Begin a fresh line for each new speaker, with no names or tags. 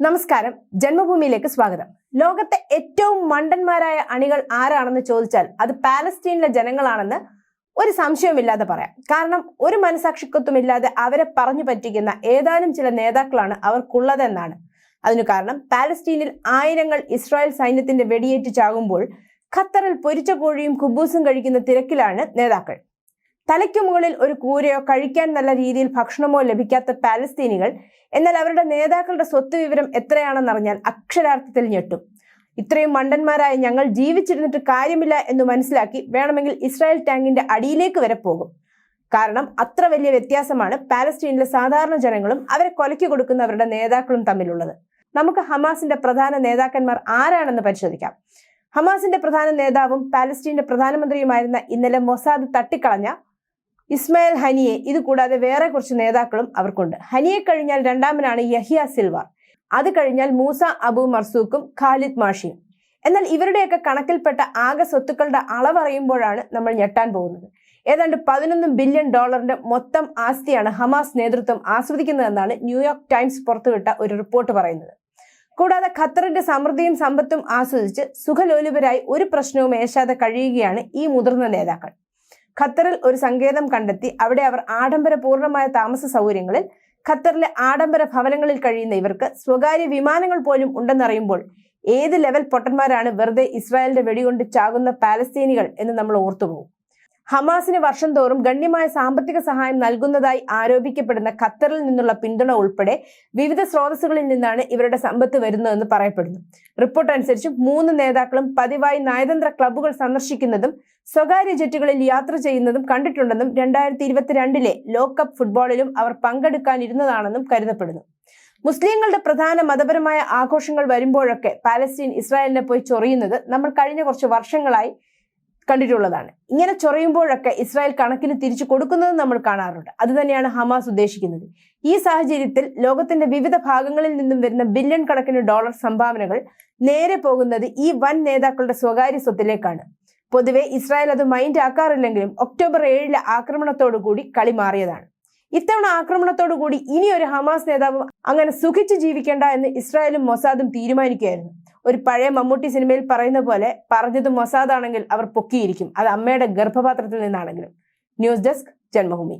നമസ്കാരം. ജന്മഭൂമിയിലേക്ക് സ്വാഗതം. ലോകത്തെ ഏറ്റവും മണ്ടന്മാരായ അണികൾ ആരാണെന്ന് ചോദിച്ചാൽ അത് പാലസ്തീനിലെ ജനങ്ങളാണെന്ന് ഒരു സംശയവുമില്ലാതെ പറയാം. കാരണം ഒരു മനസാക്ഷിക്കത്വമില്ലാതെ അവരെ പറഞ്ഞു പറ്റിക്കുന്ന ഏതാനും ചില നേതാക്കളാണ് അവർക്കുള്ളതെന്നാണ്. അതിനു കാരണം പാലസ്തീനിൽ ആയിരങ്ങൾ ഇസ്രായേൽ സൈന്യത്തിന്റെ വെടിയേറ്റ് ചാകുമ്പോൾ ഖത്തറിൽ പൊരിച്ച കോഴിയും കുബൂസും കഴിക്കുന്ന തിരക്കിലാണ് നേതാക്കൾ. തലയ്ക്കു മുകളിൽ ഒരു കൂരയോ കഴിക്കാൻ നല്ല രീതിയിൽ ഭക്ഷണമോ ലഭിക്കാത്ത പാലസ്തീനികൾ എന്നാൽ അവരുടെ നേതാക്കളുടെ സ്വത്ത് വിവരം എത്രയാണെന്നറിഞ്ഞാൽ അക്ഷരാർത്ഥത്തിൽ ഞെട്ടും. ഇത്രയും മണ്ടന്മാരായ ഞങ്ങൾ ജീവിച്ചിരുന്നിട്ട് കാര്യമില്ല എന്ന് മനസ്സിലാക്കി വേണമെങ്കിൽ ഇസ്രായേൽ ടാങ്കിന്റെ അടിയിലേക്ക് വരെ പോകും. കാരണം അത്ര വലിയ വ്യത്യാസമാണ് പാലസ്തീനിലെ സാധാരണ ജനങ്ങളും അവരെ കൊലയ്ക്ക് കൊടുക്കുന്നവരുടെ നേതാക്കളും തമ്മിലുള്ളത്. നമുക്ക് ഹമാസിന്റെ പ്രധാന നേതാക്കന്മാർ ആരാണെന്ന് പരിശോധിക്കാം. ഹമാസിന്റെ പ്രധാന നേതാവും പാലസ്തീന്റെ പ്രധാനമന്ത്രിയുമായിരുന്ന ഇന്നലെ മൊസാദ് തട്ടിക്കളഞ്ഞ ഇസ്മായിൽ ഹനിയെ ഇത് കൂടാതെ വേറെ കുറച്ച് നേതാക്കളും അവർക്കുണ്ട്. ഹനിയെ കഴിഞ്ഞാൽ രണ്ടാമനാണ് യഹിയ സിൽവാർ അത് കഴിഞ്ഞാൽ മൂസ അബു മർസൂഖും ഖാലിദ് മാഷിയും. എന്നാൽ ഇവരുടെയൊക്കെ കണക്കിൽപ്പെട്ട ആകെ സ്വത്തുക്കളുടെ അളവറിയുമ്പോഴാണ് നമ്മൾ ഞെട്ടാൻ പോകുന്നത്. ഏതാണ്ട് പതിനൊന്ന് ബില്യൺ ഡോളറിന്റെ മൊത്തം ആസ്തിയാണ് ഹമാസ് നേതൃത്വം ആസ്വദിക്കുന്നതെന്നാണ് ന്യൂയോർക്ക് ടൈംസ് പുറത്തുവിട്ട ഒരു റിപ്പോർട്ട് പറയുന്നത്. കൂടാതെ ഖത്തറിന്റെ സമൃദ്ധിയും സമ്പത്തും ആസ്വദിച്ച് സുഖലോലുപരായി ഒരു പ്രശ്നവും ഏശാതെ കഴിയുകയാണ് ഈ മുതിർന്ന നേതാക്കൾ. ഖത്തറിൽ ഒരു സങ്കേതം കണ്ടെത്തി അവിടെ അവർ ആഡംബരപൂർണമായ താമസ സൗകര്യങ്ങളിൽ ഖത്തറിലെ ആഡംബര ഭവനങ്ങളിൽ കഴിയുന്ന ഇവർക്ക് സ്വകാര്യ വിമാനങ്ങൾ പോലും ഉണ്ടെന്നറിയുമ്പോൾ ഏത് ലെവൽ പൊട്ടന്മാരാണ് വെറുതെ ഇസ്രായേലിന്റെ വെടികൊണ്ട് ചാകുന്ന പാലസ്തീനികൾ എന്ന് നമ്മൾ ഓർത്തുപോകും. ഹമാസിന് വർഷം തോറും ഗണ്യമായ സാമ്പത്തിക സഹായം നൽകുന്നതായി ആരോപിക്കപ്പെടുന്ന ഖത്തറിൽ നിന്നുള്ള പിന്തുണ ഉൾപ്പെടെ വിവിധ സ്രോതസ്സുകളിൽ നിന്നാണ് ഇവരുടെ സമ്പത്ത് വരുന്നതെന്ന് പറയപ്പെടുന്നു. റിപ്പോർട്ട് അനുസരിച്ച് മൂന്ന് നേതാക്കളും പതിവായി നയതന്ത്ര ക്ലബ്ബുകൾ സന്ദർശിക്കുന്നതും സ്വകാര്യ ജെറ്റുകളിൽ യാത്ര ചെയ്യുന്നതും കണ്ടിട്ടുണ്ടെന്നും രണ്ടായിരത്തി ഇരുപത്തിരണ്ടിലെ ലോകകപ്പ് ഫുട്ബോളിലും അവർ പങ്കെടുക്കാനിരുന്നതാണെന്നും കരുതപ്പെടുന്നു. മുസ്ലിങ്ങളുടെ പ്രധാന മതപരമായ ആഘോഷങ്ങൾ വരുമ്പോഴൊക്കെ പാലസ്തീൻ ഇസ്രായേലിനെ പോയി ചൊറിയുന്നത് നമ്മൾ കഴിഞ്ഞ കുറച്ച് വർഷങ്ങളായി കണ്ടിട്ടുള്ളതാണ്. ഇങ്ങനെ ചൊറയുമ്പോഴൊക്കെ ഇസ്രായേൽ കണക്കിന് തിരിച്ചു കൊടുക്കുന്നത് നമ്മൾ കാണാറുണ്ട്. അത് തന്നെയാണ് ഹമാസ് ഉദ്ദേശിക്കുന്നത്. ഈ സാഹചര്യത്തിൽ ലോകത്തിന്റെ വിവിധ ഭാഗങ്ങളിൽ നിന്നും വരുന്ന ബില്യൺ കണക്കിന് ഡോളർ സംഭാവനകൾ നേരെ പോകുന്നത് ഈ വൻ നേതാക്കളുടെ സ്വകാര്യ സ്വത്തിലേക്കാണ്. പൊതുവെ ഇസ്രായേൽ അത് മൈൻഡ് ആക്കാറില്ലെങ്കിലും ഒക്ടോബർ ഏഴിലെ ആക്രമണത്തോടു കൂടി കളി മാറിയതാണ്. ഇത്തവണ ആക്രമണത്തോടുകൂടി ഇനി ഒരു ഹമാസ് നേതാവും അങ്ങനെ സുഖിച്ച് ജീവിക്കേണ്ട എന്ന് ഇസ്രായേലും മൊസാദും തീരുമാനിക്കുകയായിരുന്നു. ഒരു പഴയ മമ്മൂട്ടി സിനിമയിൽ പറയുന്ന പോലെ പറഞ്ഞത് മൊസാദാണെങ്കിൽ അവർ പൊക്കിയിരിക്കും. അത് അമ്മയുടെ ഗർഭപാത്രത്തിൽ നിന്നാണെങ്കിലും. News desk Janmabhumi.